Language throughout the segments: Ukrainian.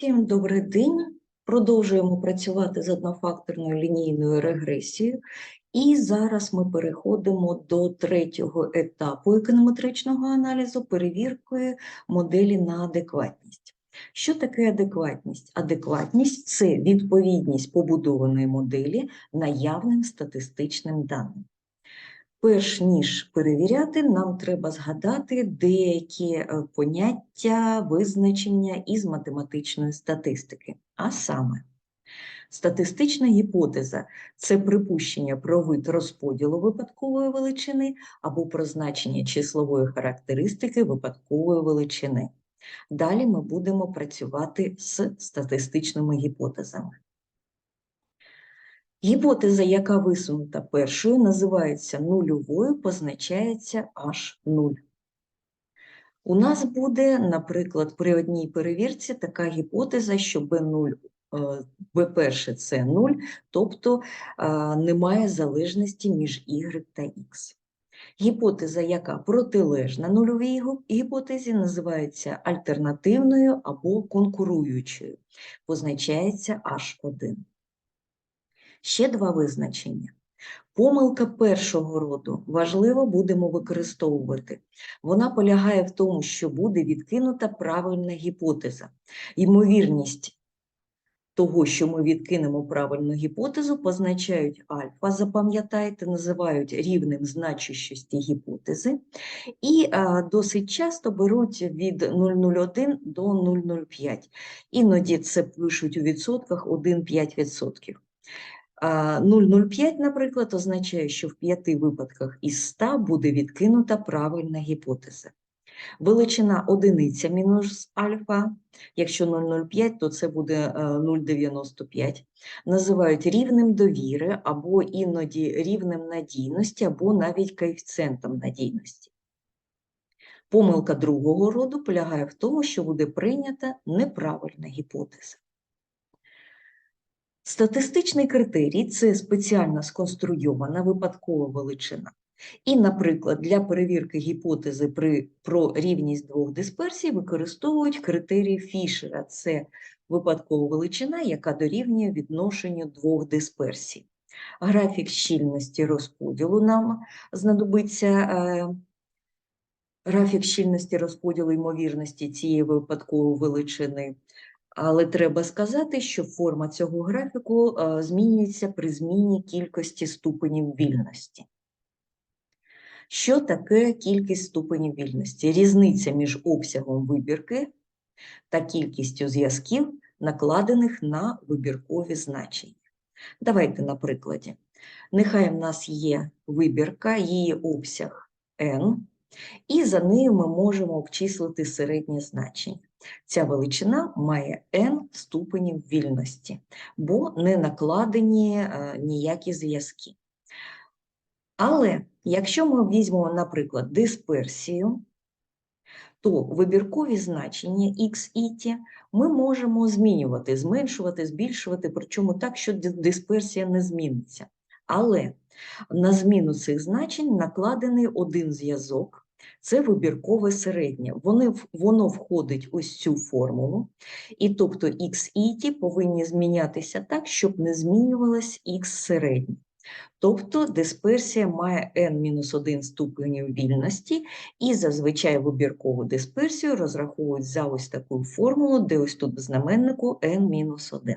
Всім добрий день. Продовжуємо працювати з однофакторною лінійною регресією. І зараз ми переходимо до третього етапу економетричного аналізу перевіркою моделі на адекватність. Що таке адекватність? Адекватність це відповідність побудованої моделі наявним статистичним даним. Перш ніж перевіряти, нам треба згадати деякі е, поняття, визначення із математичної статистики. А саме, статистична гіпотеза це припущення про вид розподілу випадкової величини або про значення числової характеристики випадкової величини. Далі ми будемо працювати з статистичними гіпотезами. Гіпотеза, яка висунута першою, називається нульовою, позначається аж 0. У нас буде, наприклад, при одній перевірці така гіпотеза, що B0, B1 це 0, тобто е, немає залежності між y та x. Гіпотеза, яка протилежна нульовій гіпотезі, називається альтернативною або конкуруючою, позначається H1. Ще два визначення. Помилка першого роду важливо будемо використовувати. Вона полягає в тому, що буде відкинута правильна гіпотеза. Ймовірність того, що ми відкинемо правильну гіпотезу, позначають альфа, запам'ятайте, називають рівнем значущості гіпотези, і а, досить часто беруть від 0,01 до 0,05. Іноді це пишуть у відсотках 1,5%. 0,05, наприклад, означає, що в п'яти випадках із 100 буде відкинута правильна гіпотеза. Величина одиниця мінус альфа, якщо 0,05, то це буде 0,95. Називають рівнем довіри, або іноді рівнем надійності, або навіть коефіцієнтом надійності. Помилка другого роду полягає в тому, що буде прийнята неправильна гіпотеза. Статистичний критерій це спеціально сконструйована випадкова величина. І, наприклад, для перевірки гіпотези при, про рівність двох дисперсій використовують критерій Фішера. Це випадкова величина, яка дорівнює відношенню двох дисперсій. Графік щільності розподілу нам знадобиться е, графік щільності розподілу ймовірності цієї випадкової величини. Але треба сказати, що форма цього графіку е, змінюється при зміні кількості ступенів вільності. Що таке кількість ступенів вільності? Різниця між обсягом вибірки та кількістю зв'язків, накладених на вибіркові значення. Давайте на прикладі. Нехай в нас є вибірка, її обсяг n, і за нею ми можемо обчислити середнє значення. Ця величина має n ступенів вільності, бо не накладені е, ніякі зв'язки. Але якщо ми візьмемо, наприклад, дисперсію, то вибіркові значення x і t ми можемо змінювати, зменшувати, збільшувати, причому так, що дисперсія не зміниться. Але на зміну цих значень накладений один зв'язок, це вибіркове середнє. Вони, Воно входить ось цю формулу, і тобто x і t повинні змінятися так, щоб не змінювалось x середнє. Тобто дисперсія має n-1 ступенів вільності, і зазвичай вибіркову дисперсію розраховують за ось таку формулу, де ось тут в знаменнику n-1.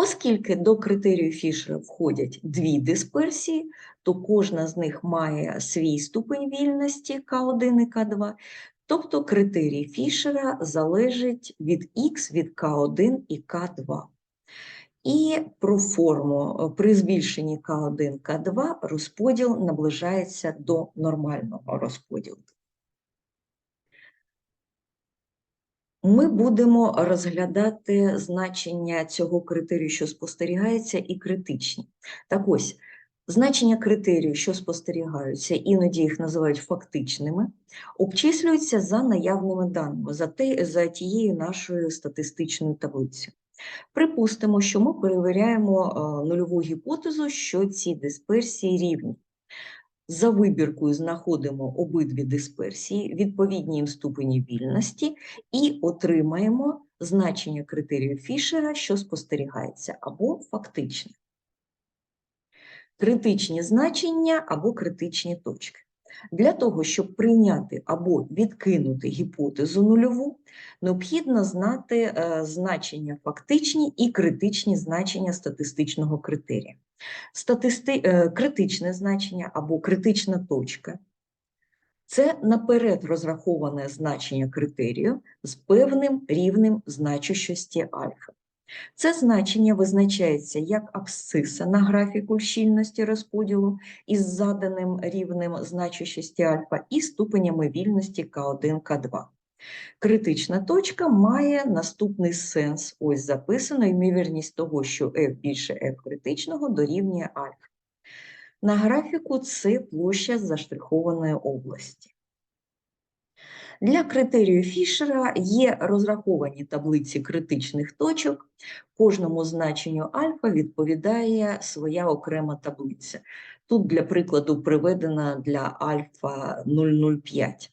Оскільки до критерію Фішера входять дві дисперсії, то кожна з них має свій ступень вільності К1 і К2, тобто критерій Фішера залежить від Х, від К1 і К2. І про форму при збільшенні К1, К2 розподіл наближається до нормального розподілу. Ми будемо розглядати значення цього критерію, що спостерігається, і критичні. Так ось, значення критерію, що спостерігаються, іноді їх називають фактичними, обчислюються за наявними даними, за, те, за тією нашою статистичною таблицею. Припустимо, що ми перевіряємо нульову гіпотезу, що ці дисперсії рівні. За вибіркою знаходимо обидві дисперсії, відповідні їм ступені вільності і отримаємо значення критерію Фішера, що спостерігається, або фактичне. Критичні значення або критичні точки. Для того, щоб прийняти або відкинути гіпотезу нульову, необхідно знати е, значення фактичні і критичні значення статистичного критерія. Статисти... е, Критичне значення або критична точка це наперед розраховане значення критерію з певним рівнем значущості альфа. Це значення визначається як абсциса на графіку щільності розподілу із заданим рівнем значущості альфа і ступенями вільності К1, К2. Критична точка має наступний сенс. Ось записано ймовірність того, що f більше f критичного дорівнює альфа. На графіку це площа заштрихованої області. Для критерію Фішера є розраховані таблиці критичних точок. Кожному значенню альфа відповідає своя окрема таблиця. Тут, для прикладу, приведена для альфа 0,05.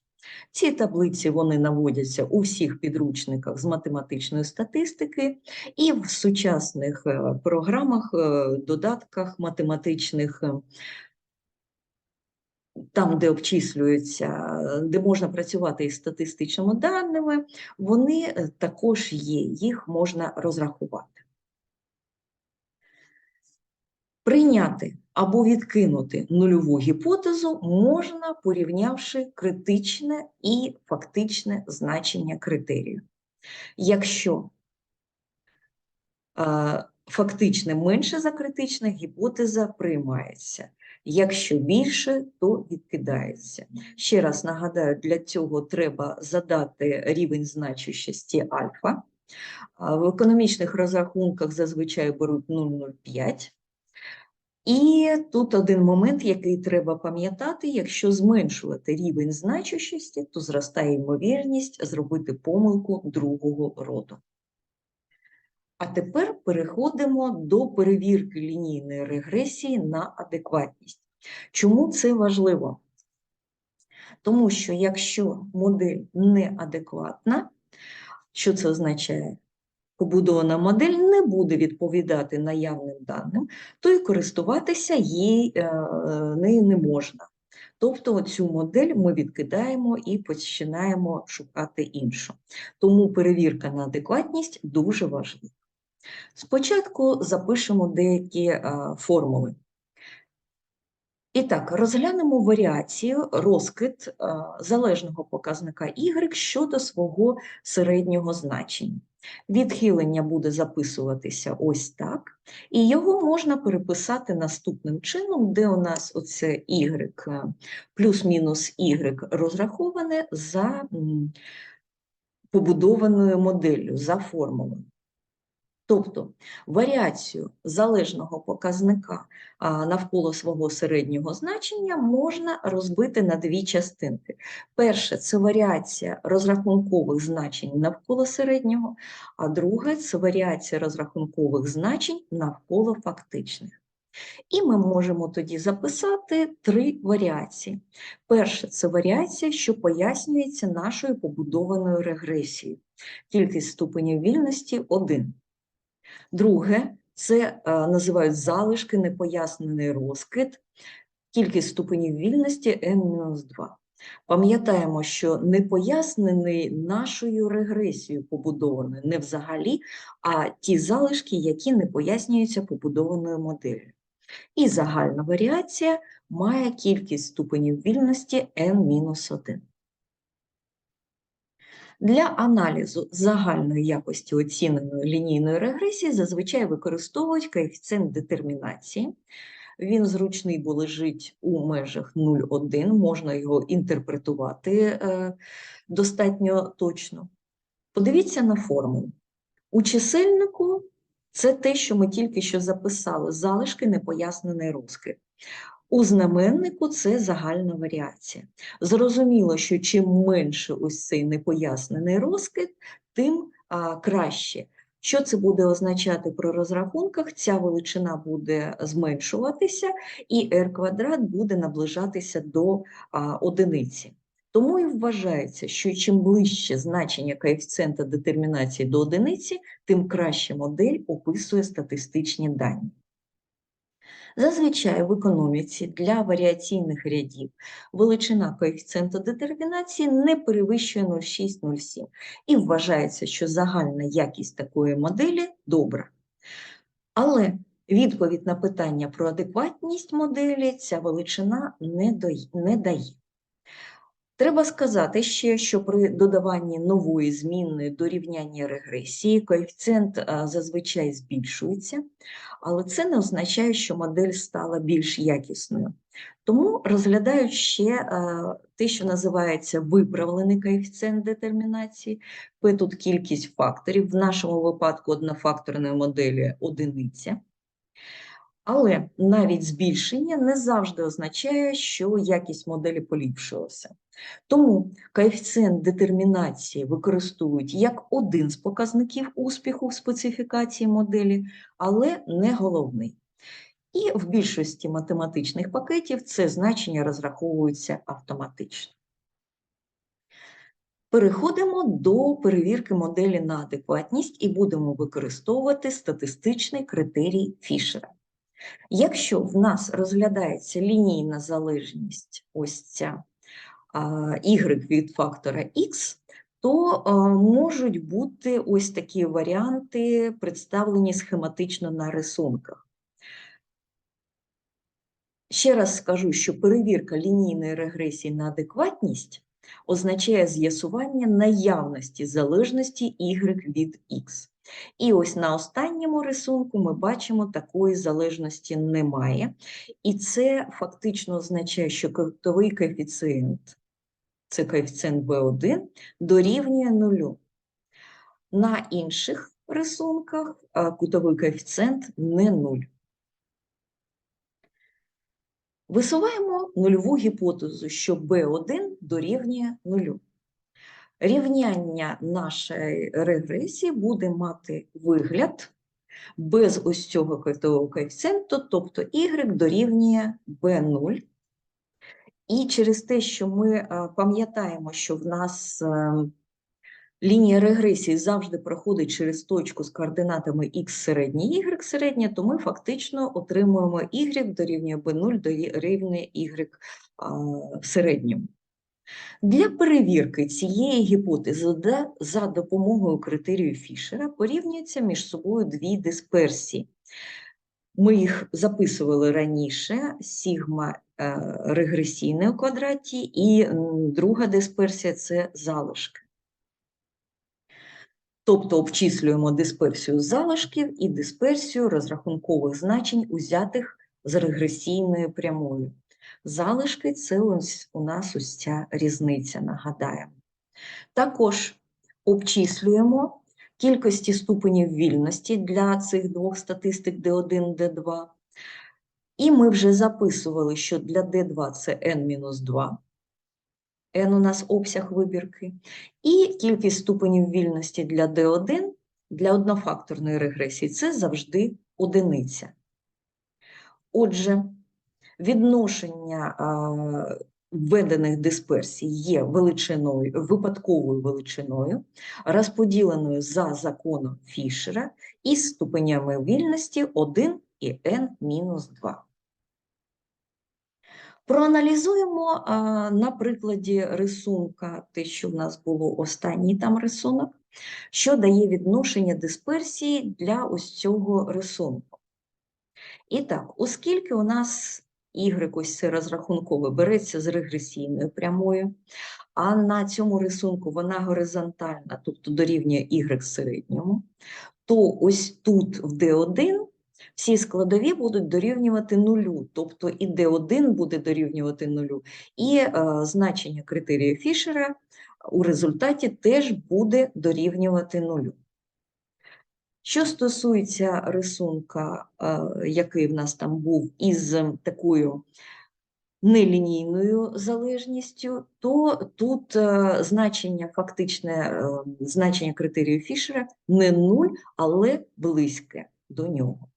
Ці таблиці вони наводяться у всіх підручниках з математичної статистики і в сучасних е, програмах, е, додатках математичних е, там, де обчислюються, де можна працювати із статистичними даними, вони також є, їх можна розрахувати. Прийняти або відкинути нульову гіпотезу можна, порівнявши критичне і фактичне значення критерію. Якщо е, фактичне менше за критичне, гіпотеза приймається. Якщо більше, то відкидається. Ще раз нагадаю, для цього треба задати рівень значущості альфа. В економічних розрахунках зазвичай беруть 0,05. І тут один момент, який треба пам'ятати: якщо зменшувати рівень значущості, то зростає ймовірність зробити помилку другого роду. А тепер переходимо до перевірки лінійної регресії на адекватність. Чому це важливо? Тому що якщо модель неадекватна, що це означає? Побудована модель не буде відповідати наявним даним, то і користуватися їй е, нею не можна. Тобто цю модель ми відкидаємо і починаємо шукати іншу. Тому перевірка на адекватність дуже важлива. Спочатку запишемо деякі формули. І так, розглянемо варіацію, розкид залежного показника y щодо свого середнього значення. Відхилення буде записуватися ось так, і його можна переписати наступним чином, де у нас оце y плюс-мінус y розраховане за побудованою моделлю, за формулою. Тобто варіацію залежного показника навколо свого середнього значення можна розбити на дві частинки. Перше це варіація розрахункових значень навколо середнього, а друге це варіація розрахункових значень навколо фактичних. І ми можемо тоді записати три варіації. Перше це варіація, що пояснюється нашою побудованою регресією. Кількість ступенів вільності 1. Друге, це е, називають залишки, непояснений розкид, кількість ступенів вільності n-2. Пам'ятаємо, що непояснений нашою регресією побудованою не взагалі, а ті залишки, які не пояснюються побудованою моделлю. І загальна варіація має кількість ступенів вільності n-1. Для аналізу загальної якості оціненої лінійної регресії зазвичай використовують коефіцієнт детермінації. Він зручний, бо лежить у межах 0,1, можна його інтерпретувати е, достатньо точно. Подивіться на формулу. У чисельнику це те, що ми тільки що записали, залишки непояснений розкид. У знаменнику це загальна варіація. Зрозуміло, що чим менше ось цей непояснений розкид, тим а, краще. Що це буде означати при розрахунках? Ця величина буде зменшуватися, і r квадрат буде наближатися до а, одиниці. Тому і вважається, що чим ближче значення коефіцієнта детермінації до одиниці, тим краще модель описує статистичні дані. Зазвичай в економіці для варіаційних рядів величина коефіцієнта детермінації не перевищує 0,6-0,7 і вважається, що загальна якість такої моделі добра. Але відповідь на питання про адекватність моделі ця величина не дає-. Треба сказати ще, що при додаванні нової змінної до рівняння регресії коефіцієнт зазвичай збільшується, але це не означає, що модель стала більш якісною. Тому розглядають ще те, що називається виправлений коефіцієнт детермінації. П тут кількість факторів, в нашому випадку однофакторної моделі одиниця. Але навіть збільшення не завжди означає, що якість моделі поліпшилася. Тому коефіцієнт детермінації використовують як один з показників успіху в специфікації моделі, але не головний. І в більшості математичних пакетів це значення розраховується автоматично. Переходимо до перевірки моделі на адекватність і будемо використовувати статистичний критерій Фішера. Якщо в нас розглядається лінійна залежність, ось ця y від фактора x, то можуть бути ось такі варіанти, представлені схематично на рисунках. Ще раз скажу, що перевірка лінійної регресії на адекватність означає з'ясування наявності залежності y від x. І ось на останньому рисунку ми бачимо, такої залежності немає. І це фактично означає, що кутовий коефіцієнт, це коефіцієнт B1, дорівнює нулю. На інших рисунках кутовий коефіцієнт не нуль. Висуваємо нульову гіпотезу, що B1 дорівнює нулю. Рівняння нашої регресії буде мати вигляд без ось цього кутового коефіцієнту, тобто y дорівнює b0. І через те, що ми е, пам'ятаємо, що в нас е, лінія регресії завжди проходить через точку з координатами x середнє, y середнє, то ми фактично отримуємо y дорівнює b0 дорівнює y в середньому. Для перевірки цієї гіпотези за допомогою критерію Фішера порівнюються між собою дві дисперсії. Ми їх записували раніше: сігма е, регресійне у квадраті, і друга дисперсія це залишки. Тобто обчислюємо дисперсію залишків і дисперсію розрахункових значень, узятих з регресійною прямою. Залишки це ось у нас ось ця різниця, нагадаємо. Також обчислюємо кількості ступенів вільності для цих двох статистик D1, D2. І ми вже записували, що для D2 це n-2, n у нас обсяг вибірки, і кількість ступенів вільності для D1 для однофакторної регресії це завжди одиниця. Отже, відношення введених дисперсій є величиною, випадковою величиною, розподіленою за законом Фішера із ступенями вільності 1 і n-2. Проаналізуємо на прикладі рисунка, те, що в нас було останній там рисунок, що дає відношення дисперсії для ось цього рисунку. І так, оскільки у нас y ось це розрахункове береться з регресійною прямою, а на цьому рисунку вона горизонтальна, тобто дорівнює y середньому, то ось тут в D1 всі складові будуть дорівнювати нулю, тобто і D1 буде дорівнювати нулю, і е, значення критерію Фішера у результаті теж буде дорівнювати нулю. Що стосується рисунка, е, який в нас там був із такою нелінійною залежністю, то тут е, значення, фактичне е, значення критерію Фішера не нуль, але близьке до нього.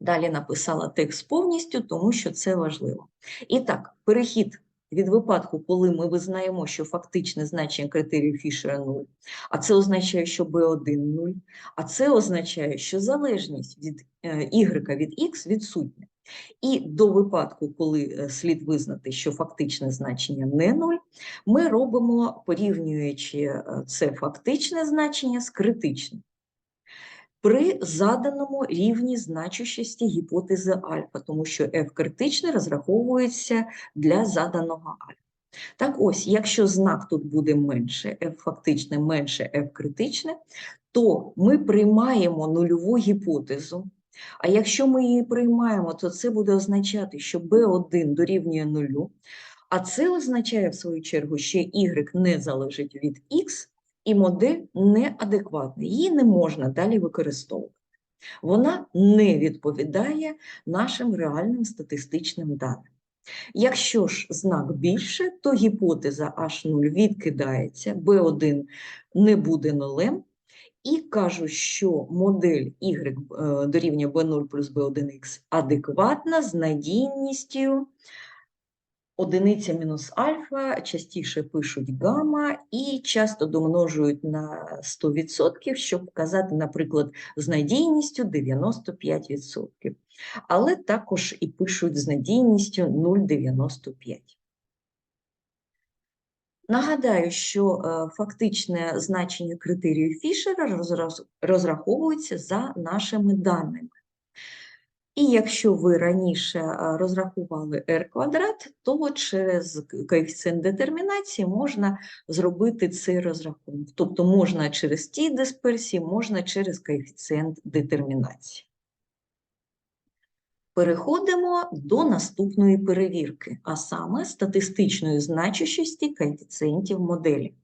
Далі написала текст повністю, тому що це важливо. І так, перехід від випадку, коли ми визнаємо, що фактичне значення критерію Фішера 0, а це означає, що B1 0, а це означає, що залежність від е, y від x відсутня. І до випадку, коли е, слід визнати, що фактичне значення не 0, ми робимо, порівнюючи е, це фактичне значення з критичним при заданому рівні значущості гіпотези альфа, тому що f критичне розраховується для заданого альфа. Так ось, якщо знак тут буде менше, f фактичне менше f критичне, то ми приймаємо нульову гіпотезу. А якщо ми її приймаємо, то це буде означати, що b1 дорівнює нулю, а це означає, в свою чергу, що y не залежить від x, і модель неадекватна, її не можна далі використовувати. Вона не відповідає нашим реальним статистичним даним. Якщо ж знак більше, то гіпотеза H0 відкидається, B1 не буде нулем, і кажу, що модель Y е, дорівнює B0 плюс B1X адекватна з надійністю Одиниця мінус альфа частіше пишуть гамма і часто домножують на 100%, щоб вказати, наприклад, з надійністю 95%. Але також і пишуть з надійністю 0,95. Нагадаю, що е, фактичне значення критерію Фішера розраховується за нашими даними. І якщо ви раніше розрахували r квадрат, то через коефіцієнт детермінації можна зробити цей розрахунок. Тобто можна через ті дисперсії, можна через коефіцієнт детермінації. Переходимо до наступної перевірки, а саме статистичної значущості коефіцієнтів моделі.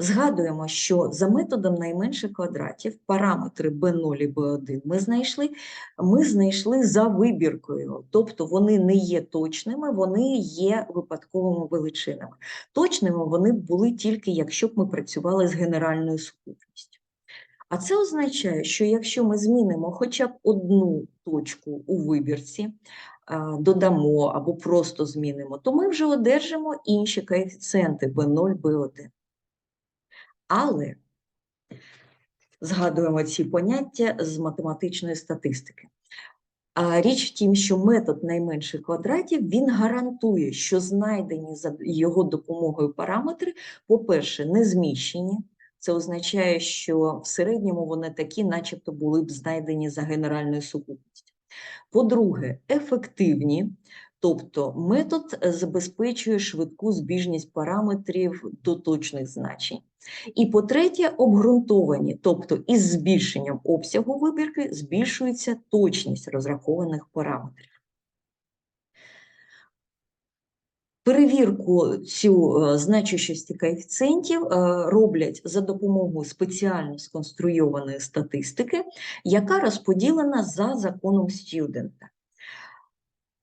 Згадуємо, що за методом найменших квадратів параметри b0 і b1 ми знайшли ми знайшли за вибіркою, тобто вони не є точними, вони є випадковими величинами. Точними вони були тільки, якщо б ми працювали з генеральною сукупністю. А це означає, що якщо ми змінимо хоча б одну точку у вибірці, додамо або просто змінимо, то ми вже одержимо інші коефіцієнти b0, b1. Але згадуємо ці поняття з математичної статистики. Річ в тім, що метод найменших квадратів він гарантує, що знайдені за його допомогою параметри, по-перше, не зміщені. Це означає, що в середньому вони такі, начебто, були б знайдені за генеральною сукупністю. По-друге, ефективні, тобто метод забезпечує швидку збіжність параметрів до точних значень. І по-третє, обґрунтовані, тобто із збільшенням обсягу вибірки збільшується точність розрахованих параметрів. Перевірку цю е, значущості коефіцієнтів е, роблять за допомогою спеціально сконструйованої статистики, яка розподілена за законом студента.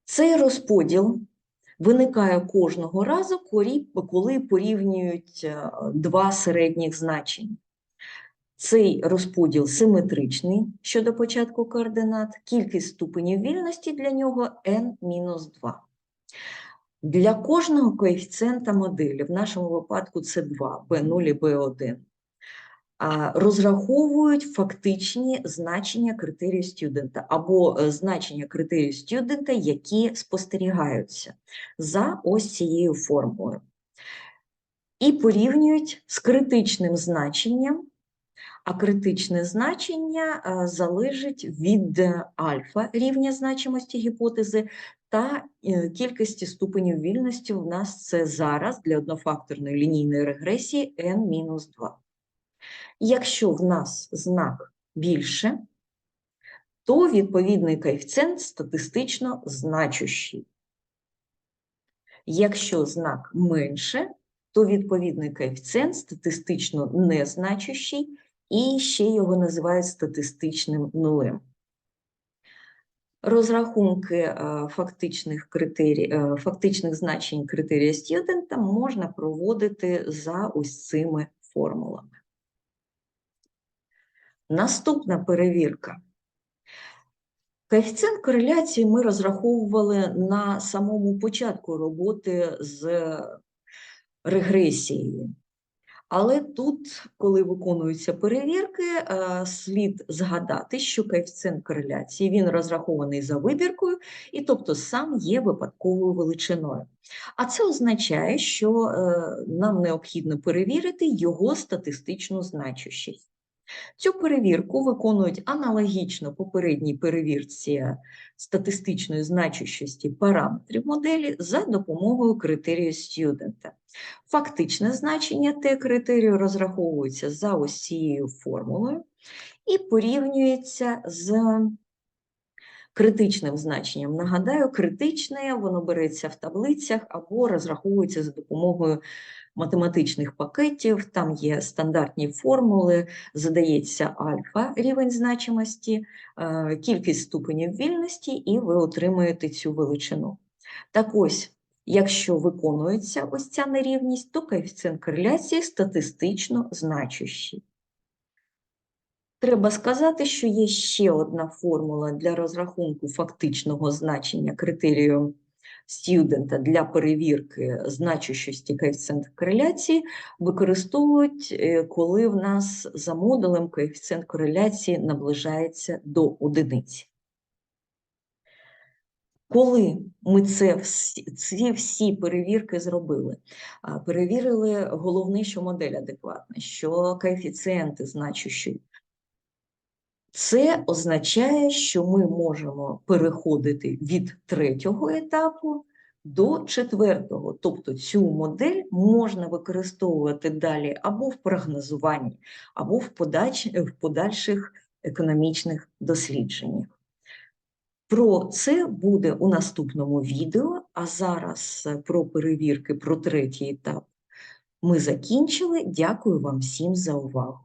Цей розподіл виникає кожного разу, коли порівнюють е, два середніх значення. Цей розподіл симетричний щодо початку координат, кількість ступенів вільності для нього n-2. Для кожного коефіцієнта моделі, в нашому випадку це 2, b0 і b1, розраховують фактичні значення критерію студента або е, значення критерію студента, які спостерігаються за ось цією формулою. І порівнюють з критичним значенням, а критичне значення е, залежить від альфа рівня значимості гіпотези та е, кількості ступенів вільності у нас це зараз для однофакторної лінійної регресії n-2. Якщо в нас знак більше, то відповідний коефіцієнт статистично значущий. Якщо знак менше, то відповідний коефіцієнт статистично незначущий, і ще його називають статистичним нулем. Розрахунки е, фактичних критерій, е, фактичних значень критерія студента можна проводити за ось цими формулами. Наступна перевірка. Коефіцієнт кореляції ми розраховували на самому початку роботи з регресією. Але тут, коли виконуються перевірки, е, слід згадати, що коефіцієнт кореляції він розрахований за вибіркою, і тобто сам є випадковою величиною. А це означає, що е, нам необхідно перевірити його статистичну значущість. Цю перевірку виконують аналогічно попередній перевірці статистичної значущості параметрів моделі за допомогою критерію студента. Фактичне значення Т критерію розраховується за ось цією формулою і порівнюється з критичним значенням. Нагадаю, критичне воно береться в таблицях або розраховується за допомогою математичних пакетів, там є стандартні формули, задається альфа рівень значимості, е, кількість ступенів вільності, і ви отримуєте цю величину. Так ось, якщо виконується ось ця нерівність, то коефіцієнт кореляції статистично значущий. Треба сказати, що є ще одна формула для розрахунку фактичного значення критерію студента для перевірки значущості коефіцієнта кореляції використовують, е, коли в нас за модулем коефіцієнт кореляції наближається до одиниці. Коли ми це ці всі перевірки зробили, перевірили головне, що модель адекватна, що коефіцієнти значущі. Це означає, що ми можемо переходити від третього етапу до четвертого. Тобто цю модель можна використовувати далі або в прогнозуванні, або в, подач, в подальших економічних дослідженнях. Про це буде у наступному відео, а зараз про перевірки про третій етап ми закінчили. Дякую вам всім за увагу.